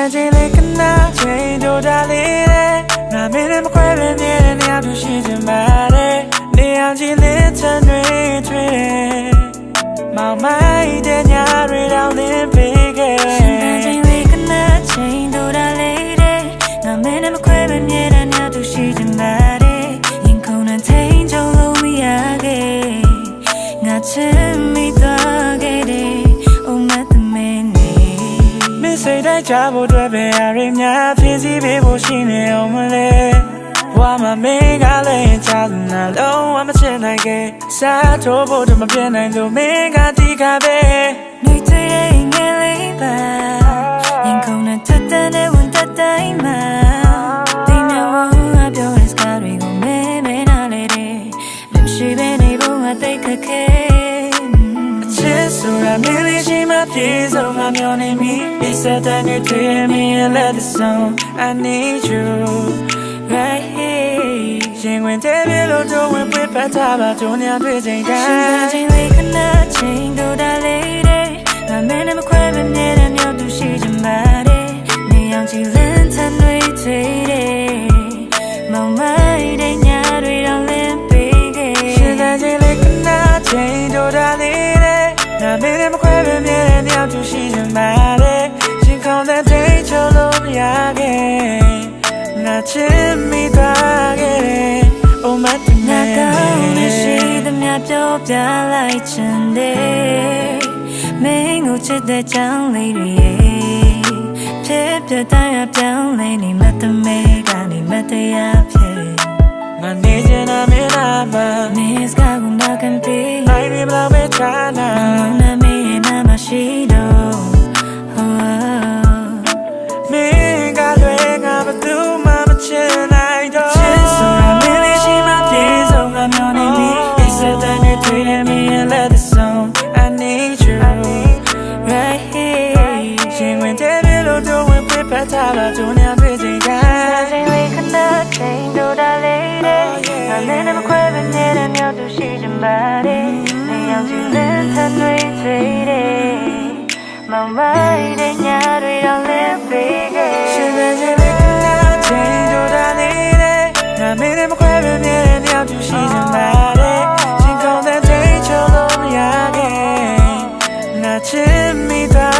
န်ချင်းလေးခဏချိန်တို့တာလေးတဲ့ငါမင်းနဲ့မခွဲပဲမြဲတဲ့နေရာသူရှိချင်ပါတယ်နေရာချင်းလေးချမ်းတွေထွေးမောင်မိုက်တဲ့ညတွေတောင်လင်းပေးခဲ့ချိန်လေးကနချိန်တို့တာလေးတဲ့ငါမင်းနဲ့မခွဲပဲမြဲတဲ့ညသူရှိချင်ပါတယ်ရင်ခုန်နဲ့ချိန်ကြုံလို့မရခဲ့ငါချင်မိသွား တ်တိုင်းချဖို့အတွက်ပဲအရင်များဖြစ်စီပေးဖို့ရှိနေအောင်မလဲဘဝမှာမင်းကလည်းချာနာလုံးဝမချင်နိုင်ခဲ့စားထိုးဖို့တော့မပြတ်နိုင်လို့မင်းကတိခါပဲနှွေတွေ့တဲ့ငယ်လေးပါရင်ခုန်နဲ့ထက်တဲ့ဝန်တတိုင်းမှာ စ်ဆိုတာမင်းလေးရှိမှပြေဆုံးငါမျောနေပြီ It's a time you dream me and let the song I need you right here ရှင်ဝင်တဲ့ပြေလို့တော့ဝင်ပြပတ်ထားပါကြုံရတွေ့ချိန်တိုရှင်င်းချ တဲ့ငါမင်းနဲ့မခွဲပဲမြဲတဲ့မြောက်သူရှိချင်ပါတယ်ရှင်ခေါင်းတဲ့တိတ်ချိုးလို့မရခဲ့ငါချစ်မိသွားခဲ့တယ် Oh my ငါ goodness ကောင်းမရှိသမျှပြောပြလိုက်ချင်တယ်မင်းကိုချစ်တဲ့ကြောင်းလေးတွေဖြစ်ပြတိုင်းအပြောင်းလဲနေမတမဲက လာကြုံရတွေ့ချိန်တိုင်းချိန်လေးခဏချိန်တို့တာလေးနဲ့ငါနဲ့မခွဲပဲနေတဲ့မြောက်သူရှိချင်ပါတယ်နေရောက်ချင်တဲ့ထန်တွေတွေ့တယ်မမိုင်းတဲ့ညတွေတော့လည်းပေးခဲ့ရှင်နေခြင်းလေးခဏချိန်တို့တာလေးနဲ့ငါနဲ့မခွဲပဲနေတဲ့မြောက်သူရှိချင်ပါတယ်ချင်းကောင်းတဲ့ချိန်ချုံလို့မရခဲ့နာချင်မိတာ